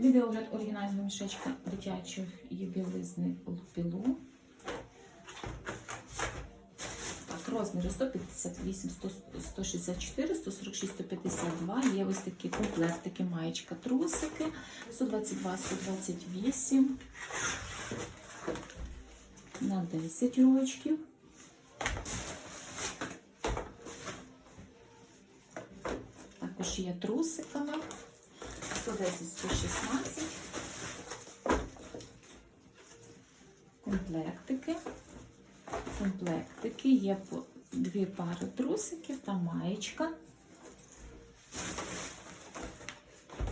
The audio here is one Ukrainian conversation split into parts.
Відеогляд оригінального мішечка дитячої білизни Лупілу. Так, розміри 158, 100, 164, 146, 152. Є ось такі комплектики, маєчка, трусики. 122, 128 на 10 рочків. Також є трусиками. 110, 116. Комплектики. Комплектики. Є дві пари трусиків та маєчка.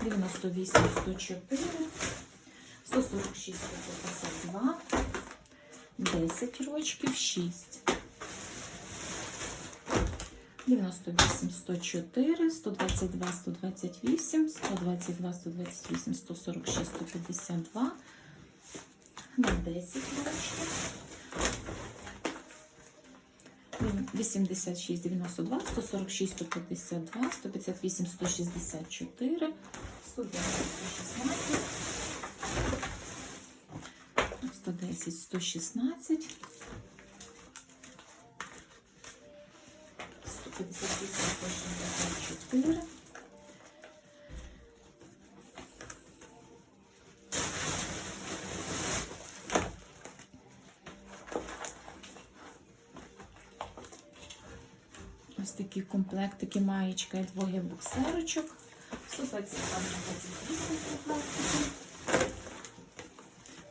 98, 104, 146, 152, 10 рочків, 6. 98, 104, 122, 128, 122, 128, 146, 152, на 10 рочків. 86, 92, 146, 152, 158, 164, 110, 116, 110, 116, 158, 164, Ось такі комплектики, маєчка і двоє боксерочок. 122 28 комплектики.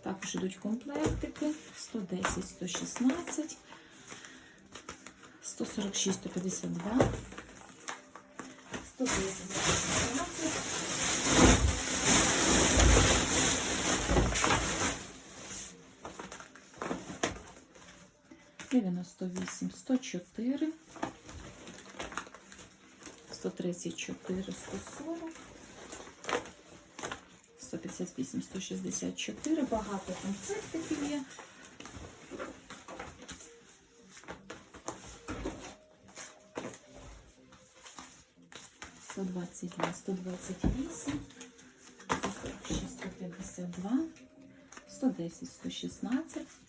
Також йдуть комплектики 110, 116, 146, 152, 110. Дев'яносто вісім, сто чотири, сто тридцять чотири, сто сорок, сто п'ятдесят вісім, сто шістдесят чотири. Багато там цих таких є. 122, 128, 146, 152, 110, 116.